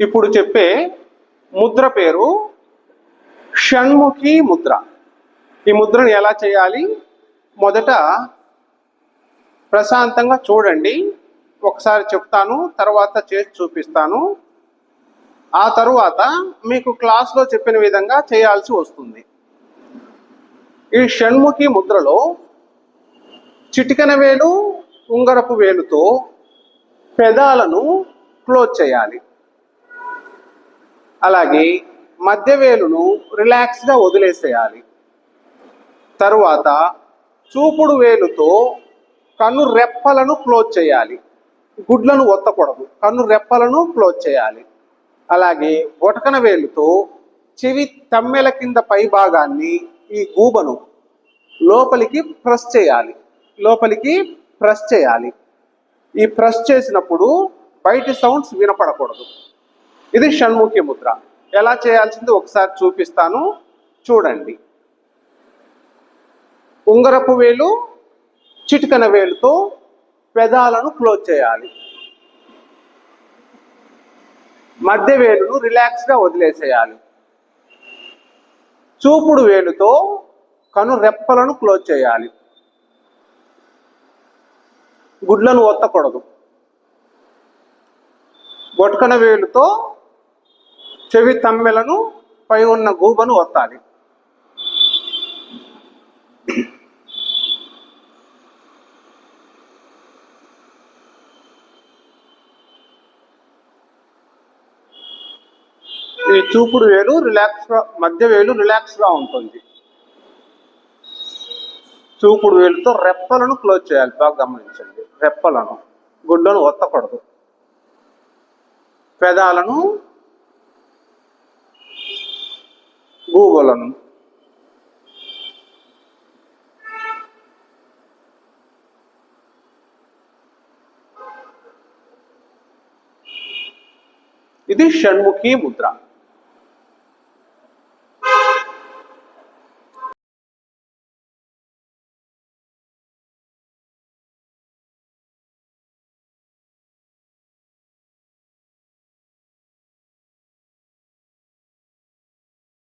ఇప్పుడు చెప్పే ముద్ర పేరు షణ్ముఖి ముద్ర. ఈ ముద్రను ఎలా చేయాలి? మొదట ప్రశాంతంగా చూడండి. ఒకసారి చెప్తాను తర్వాత చేసి చూపిస్తాను. ఆ తరువాత మీకు క్లాస్లో చెప్పిన విధంగా చేయాల్సి వస్తుంది. ఈ షణ్ముఖి ముద్రలో చిటికన వేలు ఉంగరపు వేలుతో పెదాలను క్లోజ్ చేయాలి. అలాగే మధ్య వేలును రిలాక్స్గా వదిలేసేయాలి. తరువాత చూపుడు వేలుతో కన్ను రెప్పలను క్లోజ్ చేయాలి. గుడ్లను ఒత్తకూడదు కన్ను రెప్పలను క్లోజ్ చేయాలి. అలాగే బొటకన వేలుతో చెవి తమ్మెల కింద పై భాగాన్ని ఈ గూబను లోపలికి ప్రెస్ చేయాలి. లోపలికి ప్రెస్ చేయాలి. ఈ ప్రెస్ చేసినప్పుడు బయటి సౌండ్స్ వినపడకూడదు. ఇది షణ్ముఖి ముద్ర. ఎలా చేయాల్సింది ఒకసారి చూపిస్తాను. చూడండి. ఉంగరపు వేలు చిటికన వేలుతో పెదాలను క్లోజ్ చేయాలి. మధ్య వేలును రిలాక్స్గా వదిలేసేయాలి. చూపుడు వేలుతో కను రెప్పలను క్లోజ్ చేయాలి. గుడ్లను ఒత్తకూడదు. బొట్కన వేలుతో చెవి తమ్మెలను పై ఉన్న గూబను ఒత్తాలి. ఈ చూపుడు వేలు రిలాక్స్గా మధ్య వేలు రిలాక్స్గా ఉంటుంది. చూపుడు వేలుతో రెప్పలను క్లోజ్ చేయాలి. బాగా గమనించండి. రెప్పలను గుడ్లను ఒత్తకూడదు. పెదాలను గూబలను ఇది షణ్ముఖి ముద్ర